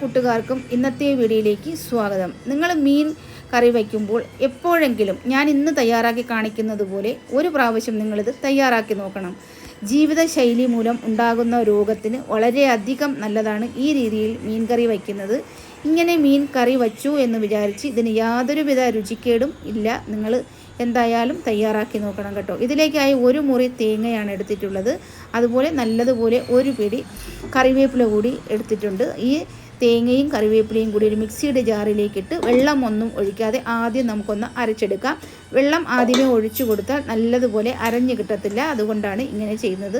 കൂട്ടുകാർക്കും ഇന്നത്തെ വീഡിയോയിലേക്ക് സ്വാഗതം. നിങ്ങൾ മീൻ കറി വയ്ക്കുമ്പോൾ എപ്പോഴെങ്കിലും ഞാൻ ഇന്ന് തയ്യാറാക്കി കാണിക്കുന്നത് പോലെ ഒരു പ്രാവശ്യം നിങ്ങളിത് തയ്യാറാക്കി നോക്കണം. ജീവിതശൈലി മൂലം ഉണ്ടാകുന്ന രോഗത്തിന് വളരെയധികം നല്ലതാണ് ഈ രീതിയിൽ മീൻ കറി വയ്ക്കുന്നത്. ഇങ്ങനെ മീൻ കറി വച്ചു എന്ന് വിചാരിച്ച് ഇതിന് യാതൊരുവിധ രുചിക്കേടും ഇല്ല. നിങ്ങൾ എന്തായാലും തയ്യാറാക്കി നോക്കണം കേട്ടോ. ഇതിലേക്കായി ഒരു മുറി തേങ്ങയാണ് എടുത്തിട്ടുള്ളത്. അതുപോലെ നല്ലതുപോലെ ഒരു പിടി കറിവേപ്പില കൂടി എടുത്തിട്ടുണ്ട്. ഈ തേങ്ങയും കറിവേപ്പിലയും കൂടി ഒരു മിക്സിയുടെ ജാറിലേക്കിട്ട് വെള്ളം ഒന്നും ഒഴിക്കാതെ ആദ്യം നമുക്കൊന്ന് അരച്ചെടുക്കാം. വെള്ളം ആദ്യമേ ഒഴിച്ചു കൊടുത്താൽ നല്ലതുപോലെ അരഞ്ഞു കിട്ടത്തില്ല. അതുകൊണ്ടാണ് ഇങ്ങനെ ചെയ്യുന്നത്.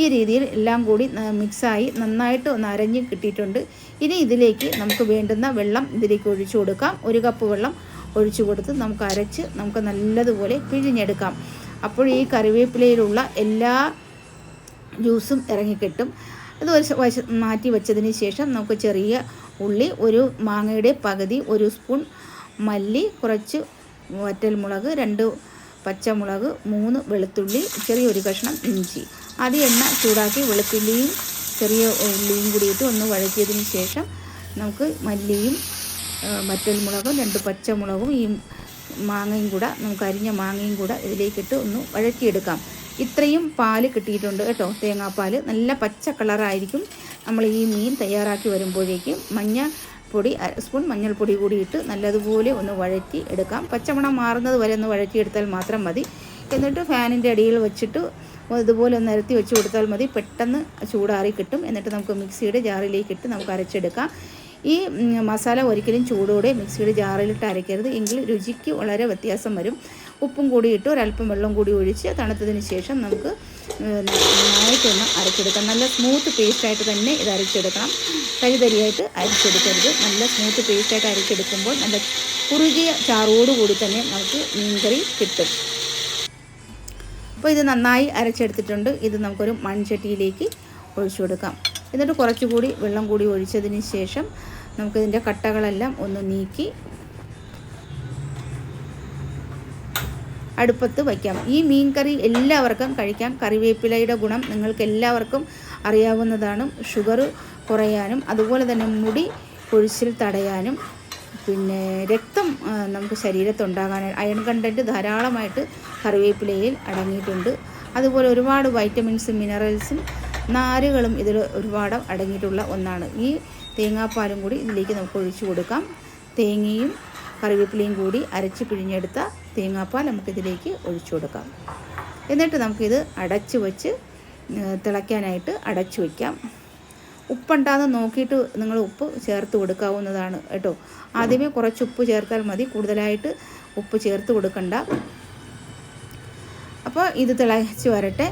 ഈ രീതിയിൽ എല്ലാം കൂടി മിക്സായി നന്നായിട്ട് ഒന്ന് അരഞ്ഞ് കിട്ടിയിട്ടുണ്ട്. ഇനി ഇതിലേക്ക് നമുക്ക് വേണ്ടുന്ന വെള്ളം ഇതിലേക്ക് ഒഴിച്ചു കൊടുക്കാം. ഒരു കപ്പ് വെള്ളം ഒഴിച്ചു കൊടുത്ത് നമുക്ക് അരച്ച് നമുക്ക് നല്ലതുപോലെ പിഴിഞ്ഞെടുക്കാം. അപ്പോൾ ഈ കറിവേപ്പിലയിലുള്ള എല്ലാ ജ്യൂസും ഇറങ്ങിക്കിട്ടും. അത് വശ മാറ്റി വെച്ചതിന് ശേഷം നമുക്ക് ചെറിയ ഉള്ളി ഒരു മാങ്ങയുടെ പകുതി ഒരു സ്പൂൺ മല്ലി കുറച്ച് വറ്റൽമുളക് രണ്ട് പച്ചമുളക് മൂന്ന് വെളുത്തുള്ളി ചെറിയൊരു കഷ്ണം ഇഞ്ചി. അത് എണ്ണ ചൂടാക്കി വെളുത്തുള്ളിയും ചെറിയ ഉള്ളിയും കൂടിയിട്ട് ഒന്ന് വഴറ്റിയതിന് ശേഷം നമുക്ക് മല്ലിയും വറ്റൽമുളകും രണ്ട് പച്ചമുളകും ഈ മാങ്ങയും കൂടെ നമുക്ക് അരിഞ്ഞ മാങ്ങയും കൂടെ ഇതിലേക്കിട്ട് ഒന്ന് വഴറ്റിയെടുക്കാം. ഇത്രയും പാൽ കിട്ടിയിട്ടുണ്ട് കേട്ടോ. തേങ്ങാപ്പാൽ നല്ല പച്ച കളറായിരിക്കും. നമ്മൾ ഈ മീൻ തയ്യാറാക്കി വരുമ്പോഴേക്കും മഞ്ഞ പൊടി സ്പൂൺ മഞ്ഞൾപ്പൊടി കൂടി ഇട്ട് നല്ലതുപോലെ ഒന്ന് വഴറ്റി എടുക്കാം. പച്ചമണം മാറുന്നത് വരെ ഒന്ന് വഴറ്റിയെടുത്താൽ മാത്രം മതി. എന്നിട്ട് ഫാനിന്റെ അടിയിൽ വെച്ചിട്ട് ഇതുപോലെ ഒന്ന് നിരത്തി വെച്ച് കൊടുത്താൽ മതി. പെട്ടെന്ന് ചൂടാറി കിട്ടും. എന്നിട്ട് നമുക്ക് മിക്സിയുടെ ജാറിലേക്ക് ഇട്ട് നമുക്ക് അരച്ചെടുക്കാം. ഈ മസാല ഒരിക്കലും ചൂടോടെ മിക്സിയുടെ ജാറിലിട്ട് അരയ്ക്കരുത്. എങ്കിൽ രുചിക്ക് വളരെ വ്യത്യാസം വരും. ഉപ്പും കൂടി ഇട്ട് ഒരല്പം വെള്ളം കൂടി ഒഴിച്ച് തണുത്തതിന് ശേഷം നമുക്ക് നന്നായിട്ടൊന്ന് അരച്ചെടുക്കാം. നല്ല സ്മൂത്ത് പേസ്റ്റായിട്ട് തന്നെ ഇത് അരച്ചെടുക്കണം. തരിതരിയായിട്ട് അരച്ചെടുക്കരുത്. നല്ല സ്മൂത്ത് പേസ്റ്റായിട്ട് അരച്ചെടുക്കുമ്പോൾ നല്ല കുറുകിയ ചാറോടുകൂടി തന്നെ നമുക്ക് മീൻകറി കിട്ടും. അപ്പോൾ ഇത് നന്നായി അരച്ചെടുത്തിട്ടുണ്ട്. ഇത് നമുക്കൊരു മൺചട്ടിയിലേക്ക് ഒഴിച്ചു കൊടുക്കാം. എന്നിട്ട് കുറച്ചുകൂടി വെള്ളം കൂടി ഒഴിച്ചതിന് ശേഷം നമുക്കിതിന്റെ കട്ടകളെല്ലാം ഒന്ന് നീക്കി അടുപ്പത്ത് വയ്ക്കാം. ഈ മീൻ കറി എല്ലാവർക്കും കഴിക്കാം. കറിവേപ്പിലയുടെ ഗുണം നിങ്ങൾക്ക് എല്ലാവർക്കും അറിയാവുന്നതാണ്. ഷുഗർ കുറയാനും അതുപോലെ തന്നെ മുടി കൊഴിച്ചിൽ തടയാനും പിന്നെ രക്തം നമുക്ക് ശരീരത്തുണ്ടാകാനും അയൺ കണ്ടന്റ് ധാരാളമായിട്ട് കറിവേപ്പിലയിൽ അടങ്ങിയിട്ടുണ്ട്. അതുപോലെ ഒരുപാട് വൈറ്റമിൻസും മിനറൽസും നാരുകളും ഇതിൽ ഒരുപാട് അടങ്ങിയിട്ടുള്ള ഒന്നാണ്. ഈ തേങ്ങാപ്പാലും കൂടി ഇതിലേക്ക് നമുക്ക് ഒഴിച്ചു കൊടുക്കാം. തേങ്ങയും കറിവേപ്പിലയും കൂടി അരച്ച് പിഴിഞ്ഞെടുത്ത തേങ്ങാപ്പാൽ നമുക്കിതിലേക്ക് ഒഴിച്ചു കൊടുക്കാം. എന്നിട്ട് നമുക്കിത് അടച്ച് വെച്ച് തിളയ്ക്കാനായിട്ട് അടച്ചു വയ്ക്കാം ഉപ്പുണ്ടാകുന്ന നോക്കിയിട്ട് നിങ്ങൾ ഉപ്പ് ചേർത്ത് കൊടുക്കാവുന്നതാണ് കേട്ടോ. ആദ്യമേ കുറച്ച് ഉപ്പ് ചേർത്താൽ മതി. കൂടുതലായിട്ട് ഉപ്പ് ചേർത്ത് കൊടുക്കണ്ട. അപ്പോൾ ഇത് തിളച്ച് വരട്ടെ.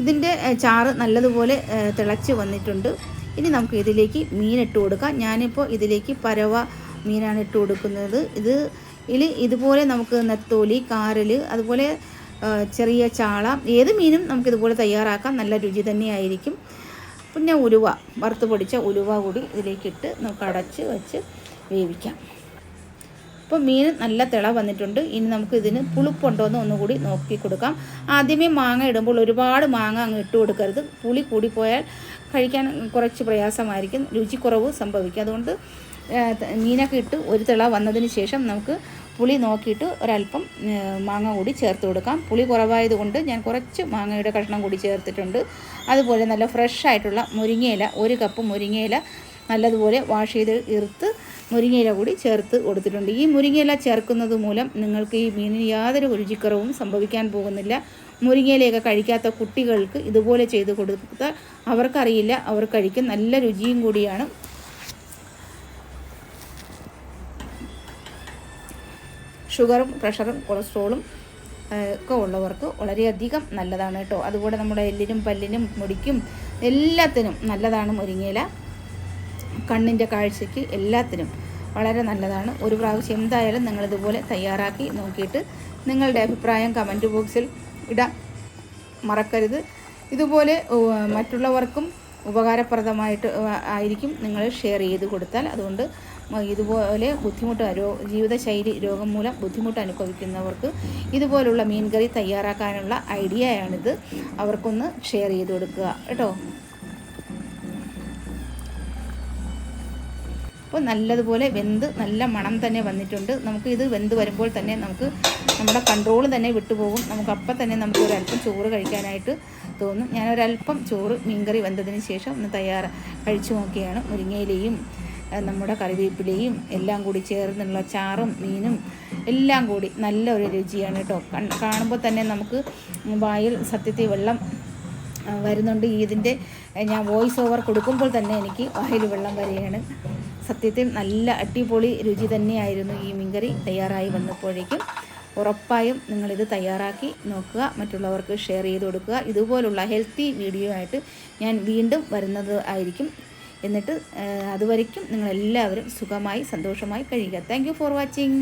ഇതിന്റെ ചാറ് നല്ലതുപോലെ തിളച്ച് വന്നിട്ടുണ്ട്. ഇനി നമുക്ക് ഇതിലേക്ക് മീൻ ഇട്ട് കൊടുക്കാം. ഞാനിപ്പോൾ ഇതിലേക്ക് പരവ മീനാണ് ഇട്ട് കൊടുക്കുന്നത്. ഇത് ഇതിൽ ഇതുപോലെ നമുക്ക് നെത്തോലി കാരൽ അതുപോലെ ചെറിയ ചാള ഏത് മീനും നമുക്കിതുപോലെ തയ്യാറാക്കാം. നല്ല രുചി തന്നെയായിരിക്കും. പിന്നെ ഉലുവ വറുത്ത് പൊടിച്ച ഉലുവ കൂടി ഇതിലേക്കിട്ട് നമുക്ക് അടച്ച് വെച്ച് വേവിക്കാം. ഇപ്പോൾ മീൻ നല്ല തിള വന്നിട്ടുണ്ട്. ഇനി നമുക്ക് ഇതിന് പുളിപ്പുണ്ടോ എന്ന് ഒന്നുകൂടി നോക്കി കൊടുക്കാം. ആദ്യമേ മാങ്ങ ഇടുമ്പോൾ ഒരുപാട് മാങ്ങ അങ്ങ് ഇട്ട് കൊടുക്കരുത്. പുളി കൂടിപ്പോയാൽ കഴിക്കാൻ കുറച്ച് പ്രയാസമായിരിക്കും. രുചിക്കുറവ് സംഭവിക്കും. അതുകൊണ്ട് മീനൊക്കെ ഇട്ട് ഒരു തിള വന്നതിന് ശേഷം നമുക്ക് പുളി നോക്കിയിട്ട് ഒരല്പം മാങ്ങ കൂടി ചേർത്ത് കൊടുക്കാം. പുളി കുറവായതുകൊണ്ട് ഞാൻ കുറച്ച് മാങ്ങയുടെ കഷ്ണം കൂടി ചേർത്തിട്ടുണ്ട്. അതുപോലെ നല്ല ഫ്രഷ് ആയിട്ടുള്ള മുരിങ്ങയില ഒരു കപ്പ് മുരിങ്ങയില നല്ലതുപോലെ വാഷ് ചെയ്ത് ഇറുത്ത് മുരിങ്ങയില കൂടി ചേർത്ത് കൊടുത്തിട്ടുണ്ട്. ഈ മുരിങ്ങയില ചേർക്കുന്നത് മൂലം നിങ്ങൾക്ക് ഈ മീനിന് യാതൊരു രുചിക്കുറവും സംഭവിക്കാൻ പോകുന്നില്ല. മുരിങ്ങയിലയൊക്കെ കഴിക്കാത്ത കുട്ടികൾക്ക് ഇതുപോലെ ചെയ്ത് കൊടുത്താൽ അവർക്കറിയില്ല. അവർ കഴിക്കും. നല്ല രുചിയും കൂടിയാണ്. ഷുഗറും പ്രഷറും കൊളസ്ട്രോളും ഒക്കെ ഉള്ളവർക്ക് വളരെയധികം നല്ലതാണ് കേട്ടോ. അതുപോലെ നമ്മുടെ എല്ലിനും പല്ലിനും മുടിക്കും എല്ലാത്തിനും നല്ലതാണ് മുരിങ്ങയില. കണ്ണിന്റെ കാഴ്ചയ്ക്ക് എല്ലാത്തിനും വളരെ നല്ലതാണ്. ഒരു പ്രാവശ്യം എന്തായാലും നിങ്ങളിതുപോലെ തയ്യാറാക്കി നോക്കിയിട്ട് നിങ്ങളുടെ അഭിപ്രായം കമന്റ് ബോക്സിൽ ഇടാൻ മറക്കരുത്. ഇതുപോലെ മറ്റുള്ളവർക്കും ഉപകാരപ്രദമായിട്ട് ആയിരിക്കും നിങ്ങൾ ഷെയർ ചെയ്ത് കൊടുത്താൽ. അതുകൊണ്ട് ഇതുപോലെ ബുദ്ധിമുട്ട് രോ ജീവിതശൈലി രോഗം മൂലം ബുദ്ധിമുട്ട് അനുഭവിക്കുന്നവർക്ക് ഇതുപോലുള്ള മീൻകറി തയ്യാറാക്കാനുള്ള ഐഡിയയാണിത് അവർക്കൊന്ന് ഷെയർ ചെയ്ത് കൊടുക്കുക. കേട്ടോ? അപ്പോൾ നല്ലതുപോലെ വെന്ത് നല്ല മണം തന്നെ വന്നിട്ടുണ്ട്. നമുക്ക് ഇത് വെന്ത് വരുമ്പോൾ തന്നെ നമുക്ക് നമ്മുടെ കൺട്രോൾ തന്നെ വിട്ടുപോകും. നമുക്ക് അപ്പം തന്നെ നമുക്ക് ഒരല്പം ചോറ് കഴിക്കാനായിട്ട് തോന്നും. ഞാൻ ഒരല്പം ചോറ് മീൻകറി വെന്തതിന് ശേഷം ഒന്ന് തയ്യാറ കഴിച്ചു നോക്കിയാണ്. മുരിങ്ങയിലയും നമ്മുടെ കറിവേപ്പിലയും എല്ലാം കൂടി ചേർന്നുള്ള ചാറും മീനും എല്ലാം കൂടി നല്ല ഒരു രുചിയാണ് കേട്ടോ. കാണുമ്പോൾ തന്നെ നമുക്ക് വായിൽ സത്യത്തിൽ വെള്ളം വരുന്നുണ്ട്. വരുന്നുണ്ട് ഇതിന്റെ ഞാൻ വോയിസ് ഓവർ കൊടുക്കുമ്പോൾ തന്നെ എനിക്ക് വായിൽ വെള്ളം വരികയാണ്. സത്യത്തിൽ നല്ല അടിപൊളി രുചി തന്നെയായിരുന്നു ഈ മീൻകറി തയ്യാറായി വന്നപ്പോഴേക്കും. ഉറപ്പായും നിങ്ങളിത് തയ്യാറാക്കി നോക്കുക മറ്റുള്ളവർക്ക് ഷെയർ ചെയ്ത് കൊടുക്കുക. ഇതുപോലുള്ള ഹെൽത്തി വീഡിയോ ആയിട്ട് ഞാൻ വീണ്ടും വരുന്നത് ആയിരിക്കും. എന്നിട്ട് അതുവരയ്ക്കും നിങ്ങളെല്ലാവരും സുഖമായി സന്തോഷമായി കഴിയുക. Thank for watching